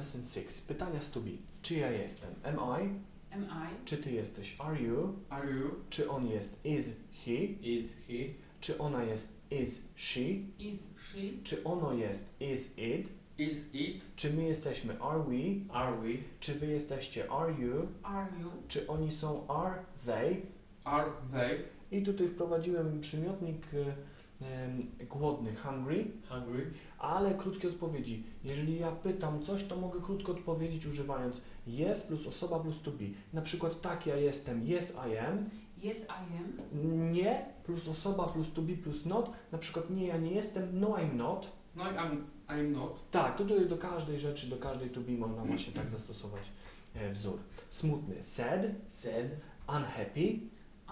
lesson 6. Pytania z to be. Czy ja jestem? Am I? Am I? Czy ty jesteś? Are you? Are you? Czy on jest? Is he? Is he? Czy ona jest? Is she? Is she? Czy ono jest? Is it? Is it? Czy my jesteśmy? Are we? Are we? Czy wy jesteście? Are you? Are you? Czy oni są? Are they? Are they I tutaj wprowadziłem przymiotnik y, y, głodny, hungry, hungry? ale krótkie odpowiedzi. Jeżeli ja pytam coś, to mogę krótko odpowiedzieć używając yes plus osoba plus to be. Na przykład tak ja jestem, yes I am. Yes, I am. Nie plus osoba plus to be plus not. Na przykład nie, ja nie jestem, no I'm not. No, I'm, I'm not. Tak, to tutaj do każdej rzeczy, do każdej to be można właśnie tak zastosować e, wzór. Smutny, sad, Sad. unhappy,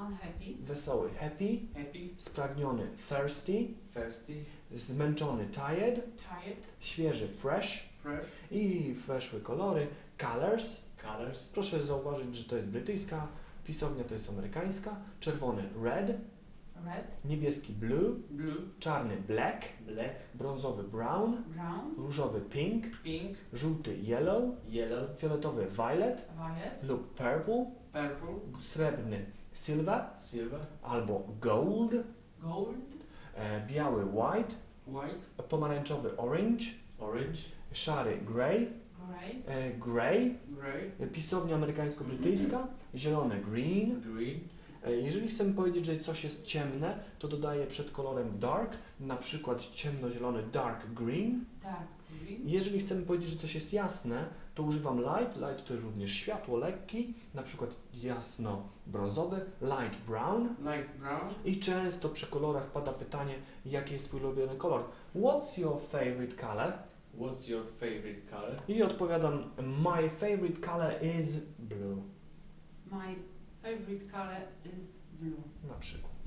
Unhappy. wesoły, happy, Happy. spragniony, thirsty, Thirsty. zmęczony, tired, Tired. świeży, fresh Fresh. i weszły kolory, colors. Colors. Proszę zauważyć, że to jest brytyjska, pisownia to jest amerykańska, czerwony, red, Red. niebieski, blue, Blue. czarny, black, Black. brązowy, brown, Brown. różowy, pink, Pink. żółty, yellow, Yellow. fioletowy, violet Violet. lub purple, Purple. srebrny, silver Silver. albo gold, Gold. e, biały, white, White. pomarańczowy, orange, Orange. szary, grey, Grey. e, grey, Gray. pisownia amerykańsko-brytyjska, zielony, green. Green. E, Jeżeli chcemy powiedzieć, że coś jest ciemne, to dodaję przed kolorem dark, na przykład ciemnozielony dark green. Dark green. Jeżeli chcemy powiedzieć, że coś jest jasne, to używam light. Light to jest również światło lekki, na przykład jasno-brązowy, light brown. Light brown. I często przy kolorach pada pytanie, jaki jest Twój ulubiony kolor? What's your favorite color? What's your favorite color? I odpowiadam, my favorite color is blue. My color is blue. Na przykład.